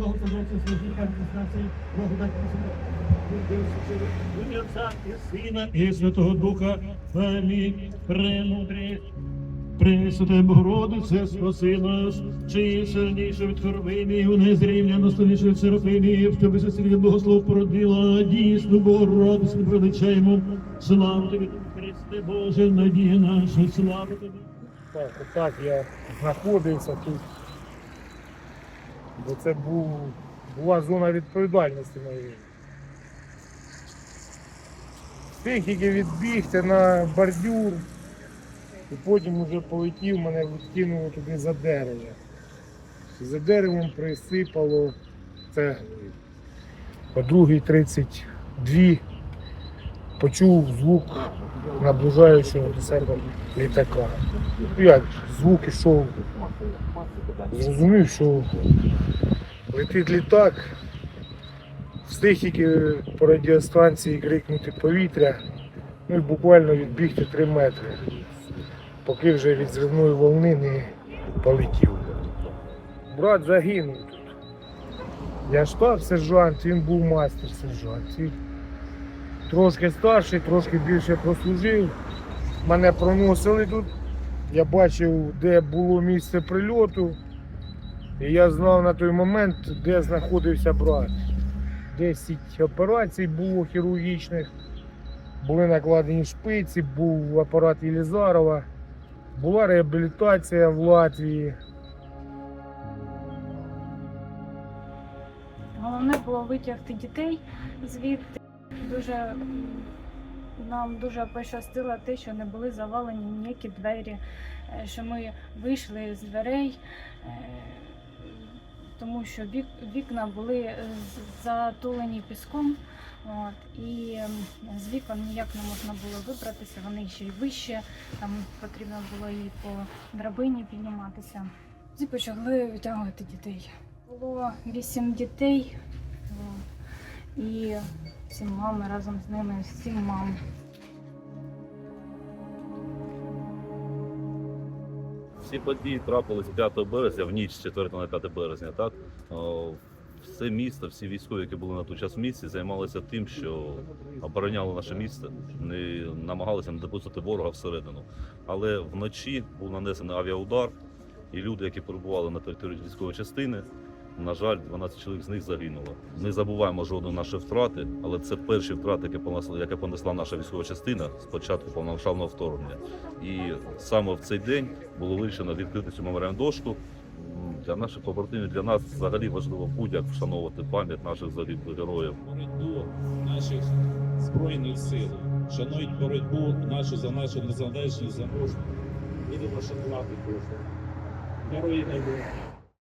благословляйте святі нації, благодать і Отця і Сина і Святого Духа. Амінь. Премудрі. Пресвяте Богородице, спаси нас, чи сильніше від хоровинів, незрівняно сильніше від серафимів, щоб засілля Богослов породила, дійсну Богородицю величаємо. Слава тобі, Христе Боже, надія наша, слава тобі. Так, отак я знаходився тут. Бо це був, була зона відповідальності моєї. Встиг тільки відбігти на бордюр, і потім вже полетів, мене відкинуло туди за дерево. За деревом присипало це по другій 32 почув звук наближаючого до себе літака. Як, звук ішов. Зрозумів, що летить літак. Встиг тільки по радіостанції крикнути повітря, ну і буквально відбігти 3 метри, поки вже від зривної волни не полетів. Брат загинув тут. Я штаб сержант, він був мастер сержант. Трошки старший, трошки більше прослужив. Мене проносили тут. Я бачив, де було місце прильоту. І я знав на той момент, де знаходився брат. 10 операцій було хірургічних, були накладені шпиці, був апарат Єлізарова, була реабілітація в Латвії. Головне було витягти дітей звідти. Дуже нам дуже пощастило те, що не були завалені ніякі двері, е, що ми вийшли з дверей, е, тому що вікна були затулені піском. От, і ем, з вікон ніяк не можна було вибратися, вони ще й вище, там потрібно було і по драбині підніматися. І почали витягувати дітей. Було вісім дітей і сім мами разом з ними, сім мам. Всі події трапились 5 березня, в ніч з 4 на 5 березня. Так все місто, всі військові, які були на той час в місті, займалися тим, що обороняли наше місто, не намагалися не допустити ворога всередину. Але вночі був нанесений авіаудар, і люди, які перебували на території військової частини, на жаль, 12 чоловік з них загинуло. Не забуваємо жодної нашої втрати, але це перші втрати, які понесла, яке понесла наша військова частина з початку повномасштабного вторгнення. І саме в цей день було вирішено відкрити цю меморіальну дошку. Для наших побратимів, для нас взагалі важливо будь-як вшановувати пам'ять наших загиблих героїв. боротьбу наших збройних сил, шанують боротьбу нашу за нашу незалежність, за мужність. Будемо шанувати кожного. Герої не.